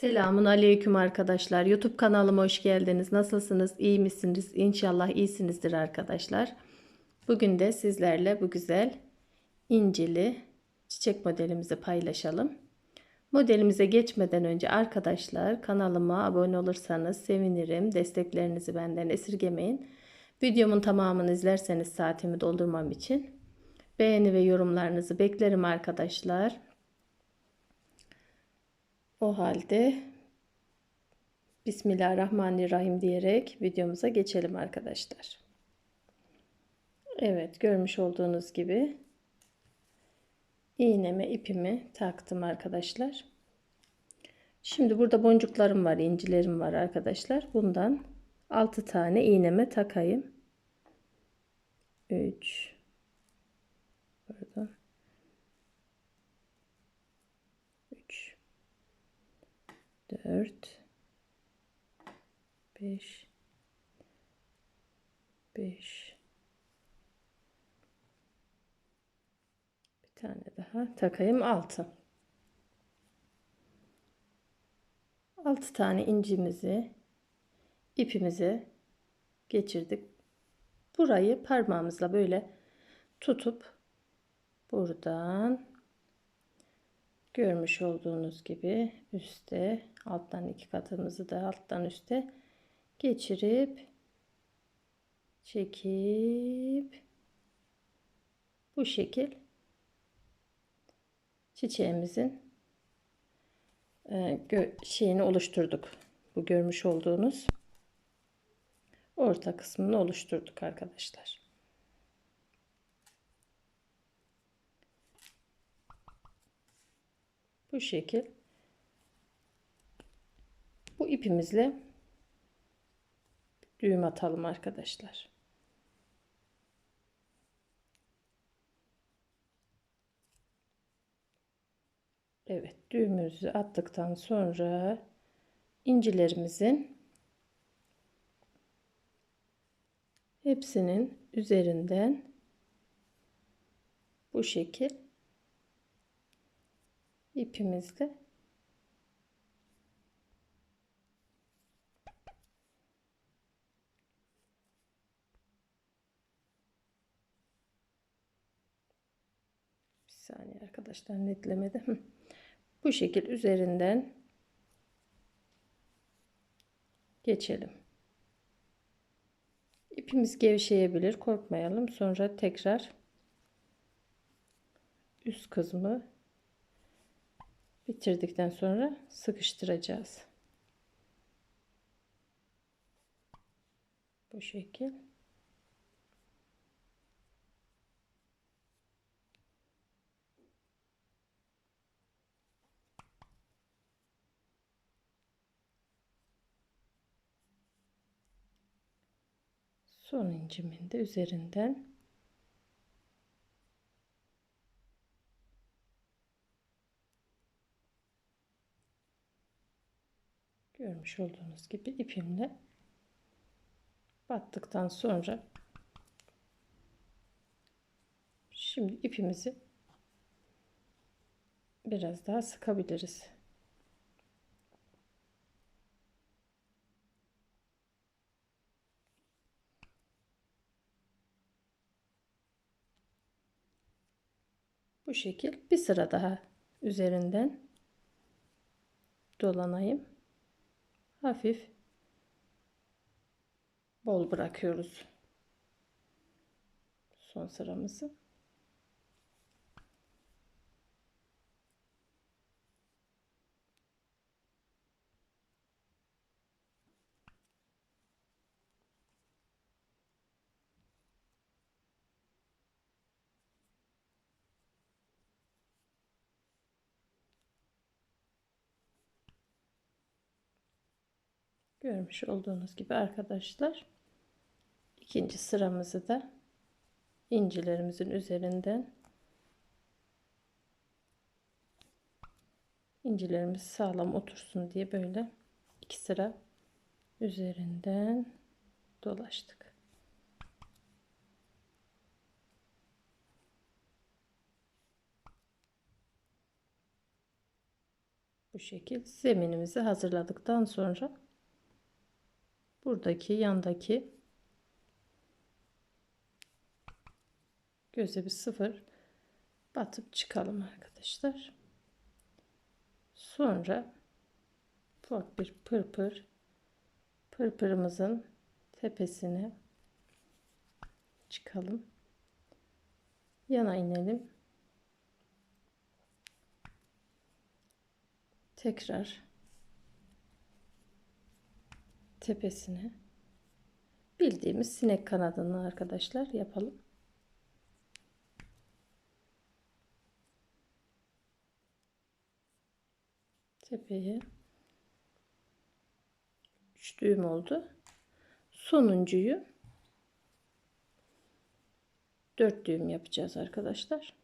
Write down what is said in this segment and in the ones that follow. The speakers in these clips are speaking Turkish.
Selamun aleyküm arkadaşlar. YouTube kanalıma hoş geldiniz. Nasılsınız? İyi misiniz? İnşallah iyisinizdir arkadaşlar. Bugün de sizlerle bu güzel incili çiçek modelimizi paylaşalım. Modelimize geçmeden önce arkadaşlar kanalıma abone olursanız sevinirim. Desteklerinizi benden esirgemeyin. Videomun tamamını izlerseniz saatimi doldurmam için beğeni ve yorumlarınızı beklerim arkadaşlar. O halde Bismillahirrahmanirrahim diyerek videomuza geçelim arkadaşlar. Evet görmüş olduğunuz gibi iğneme ipimi taktım arkadaşlar. Şimdi burada boncuklarım var, incilerim var arkadaşlar. Bundan 6 tane iğneme takayım. 3 Pardon. 3 4 5 5 bir tane daha. Takayım 6 6 tane incimizi ipimize geçirdik. Burayı parmağımızla böyle tutup buradan görmüş olduğunuz gibi üste alttan iki katımızı da alttan üste geçirip çekip bu şekil çiçeğimizin e, şeyini oluşturduk. Bu görmüş olduğunuz orta kısmını oluşturduk arkadaşlar. Bu şekil bu ipimizle düğüm atalım arkadaşlar. Evet düğümümüzü attıktan sonra incilerimizin hepsinin üzerinden bu şekil ipimizle bir saniye arkadaşlar netlemedim. Bu şekil üzerinden geçelim. İpimiz gevşeyebilir. Korkmayalım. Sonra tekrar üst kısmı bitirdikten sonra sıkıştıracağız. Bu şekil. Son incimin de üzerinden görmüş olduğunuz gibi ipimle battıktan sonra şimdi ipimizi biraz daha sıkabiliriz. Bu şekil bir sıra daha üzerinden dolanayım. Hafif bol bırakıyoruz son sıramızı. Görmüş olduğunuz gibi arkadaşlar ikinci sıramızı da incilerimizin üzerinden incilerimiz sağlam otursun diye böyle iki sıra üzerinden dolaştık. Bu şekil zeminimizi hazırladıktan sonra buradaki yandaki göze bir sıfır batıp çıkalım arkadaşlar. Sonra ufak bir pırpır pırpırımızın tepesine çıkalım. Yana inelim. Tekrar tepesine bildiğimiz sinek kanadını arkadaşlar yapalım. Tepeye 3 düğüm oldu. Sonuncuyu 4 düğüm yapacağız arkadaşlar.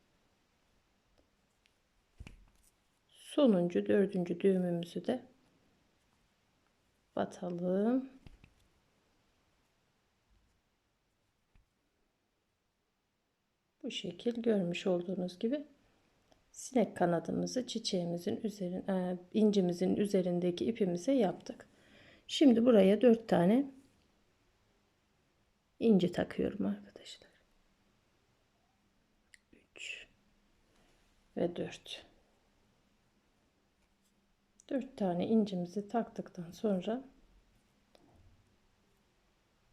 Sonuncu dördüncü düğümümüzü de batalım. Bu şekil görmüş olduğunuz gibi sinek kanadımızı çiçeğimizin üzerin, e, incimizin üzerindeki ipimize yaptık. Şimdi buraya 4 tane inci takıyorum arkadaşlar. 3 ve 4. 4 tane incimizi taktıktan sonra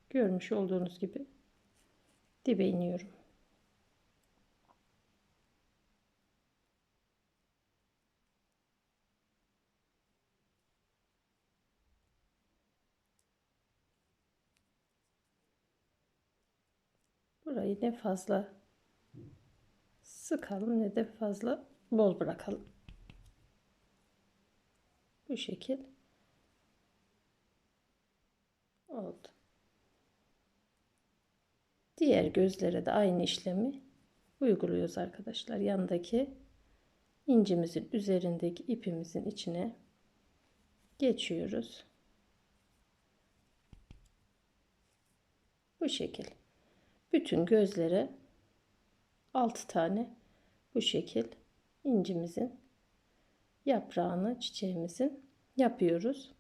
görmüş olduğunuz gibi dibe iniyorum. Burayı ne fazla sıkalım ne de fazla bol bırakalım. Bu şekil oldu. Diğer gözlere de aynı işlemi uyguluyoruz arkadaşlar. Yandaki incimizin üzerindeki ipimizin içine geçiyoruz. Bu şekil. Bütün gözlere 6 tane bu şekil incimizin yaprağını çiçeğimizin yapıyoruz.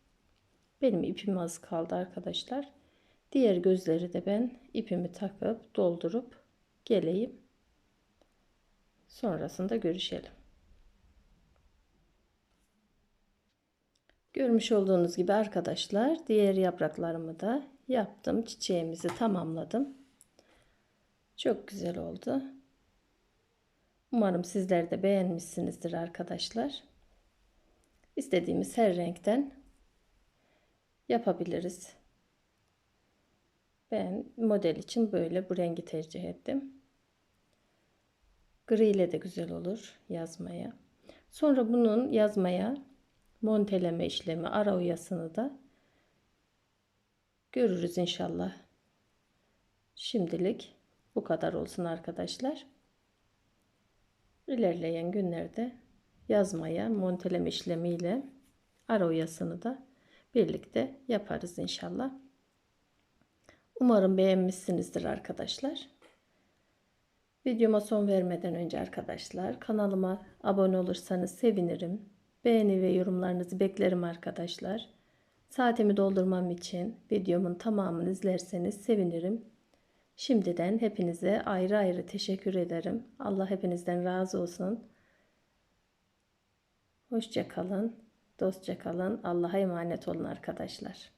Benim ipim az kaldı arkadaşlar. Diğer gözleri de ben ipimi takıp doldurup geleyim. Sonrasında görüşelim. Görmüş olduğunuz gibi arkadaşlar diğer yapraklarımı da yaptım. Çiçeğimizi tamamladım. Çok güzel oldu. Umarım sizler de beğenmişsinizdir arkadaşlar. İstediğimiz her renkten yapabiliriz. Ben model için böyle bu rengi tercih ettim. Gri ile de güzel olur yazmaya. Sonra bunun yazmaya monteleme işlemi ara uyasını da görürüz inşallah. Şimdilik bu kadar olsun arkadaşlar. İlerleyen günlerde yazmaya monteleme işlemiyle ara oyasını da birlikte yaparız inşallah. Umarım beğenmişsinizdir arkadaşlar. Videoma son vermeden önce arkadaşlar kanalıma abone olursanız sevinirim. Beğeni ve yorumlarınızı beklerim arkadaşlar. Saatimi doldurmam için videomun tamamını izlerseniz sevinirim. Şimdiden hepinize ayrı ayrı teşekkür ederim. Allah hepinizden razı olsun. Hoşça kalın, dostça kalın. Allah'a emanet olun arkadaşlar.